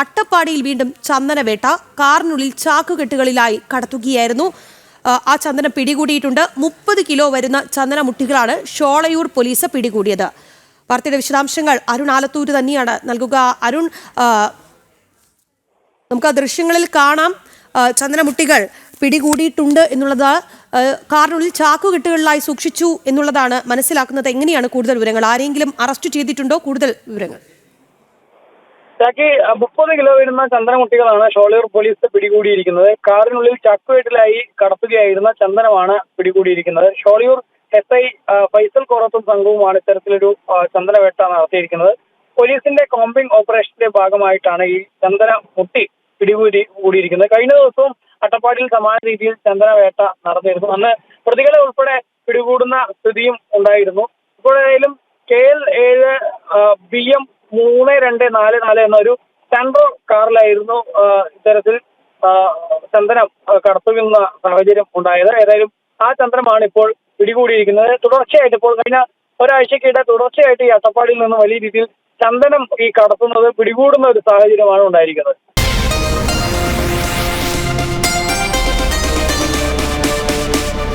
അട്ടപ്പാടിയിൽ വീണ്ടും ചന്ദനവേട്ട കാറിനുള്ളിൽ ചാക്കുകെട്ടുകളിലായി കടത്തുകയായിരുന്നു. ആ, ചന്ദനം പിടികൂടിയിട്ടുണ്ട്. മുപ്പത് കിലോ വരുന്ന ചന്ദനമുട്ടികളാണ് ഷോളയൂർ പോലീസ് പിടികൂടിയത്. വാർത്തയുടെ വിശദാംശങ്ങൾ അരുൺ ആലത്തൂര് തന്നെയാണ്. നൽകുക അരുൺ നമുക്ക് ആ ദൃശ്യങ്ങളിൽ കാണാം. ചന്ദനമുട്ടികൾ പിടികൂടിയിട്ടുണ്ട് എന്നുള്ളത് കാറിനുള്ളിൽ ചാക്കുകെട്ടുകളിലായി സൂക്ഷിച്ചു എന്നുള്ളതാണ് മനസ്സിലാക്കുന്നത്. എങ്ങനെയാണ് കൂടുതൽ വിവരങ്ങൾ? ആരെങ്കിലും അറസ്റ്റ് ചെയ്തിട്ടുണ്ടോ? കൂടുതൽ വിവരങ്ങൾ. ചാക്കി മുപ്പത് കിലോ വരുന്ന ചന്ദനമുട്ടികളാണ് ഷോളയൂർ പോലീസ് പിടികൂടിയിരിക്കുന്നത്. കാറിനുള്ളിൽ ചക്കുവേട്ടിലായി കടത്തുകയായിരുന്ന ചന്ദനമാണ് പിടികൂടിയിരിക്കുന്നത്. ഷോളയൂർ എസ് ഐ ഫൈസൽ കോറത്തും സംഘവുമാണ് ഇത്തരത്തിലൊരു ചന്ദനവേട്ട നടത്തിയിരിക്കുന്നത്. പോലീസിന്റെ കോമ്പിംഗ് ഓപ്പറേഷന്റെ ഭാഗമായിട്ടാണ് ഈ ചന്ദന മുട്ടി പിടികൂടി കൂടിയിരിക്കുന്നത്. കഴിഞ്ഞ ദിവസവും അട്ടപ്പാടിയിൽ സമാന രീതിയിൽ ചന്ദനവേട്ട നടന്നിരുന്നു. അന്ന് പ്രതികളെ ഉൾപ്പെടെ പിടികൂടുന്ന സ്ഥിതിയും ഉണ്ടായിരുന്നു. ഇപ്പോഴായാലും കെ എൽ ഏഴ് ബി എം മൂന്ന് രണ്ട് നാല് നാല് എന്നൊരു സെൻട്രോ കാറിലായിരുന്നു ഇത്തരത്തിൽ ചന്ദനം കടത്തുന്ന സാഹചര്യം ഉണ്ടായത്. ഏതായാലും ആ ചന്ദ്രമാണ് ഇപ്പോൾ പിടികൂടിയിരിക്കുന്നത്. തുടർച്ചയായിട്ട് ഇപ്പോൾ കഴിഞ്ഞ ഒരാഴ്ചക്കിടെ തുടർച്ചയായിട്ട് ഈ അട്ടപ്പാടിയിൽ നിന്ന് വലിയ രീതിയിൽ ചന്ദനം ഈ കടത്തുന്നത് പിടികൂടുന്ന ഒരു സാഹചര്യമാണ് ഉണ്ടായിരിക്കുന്നത്.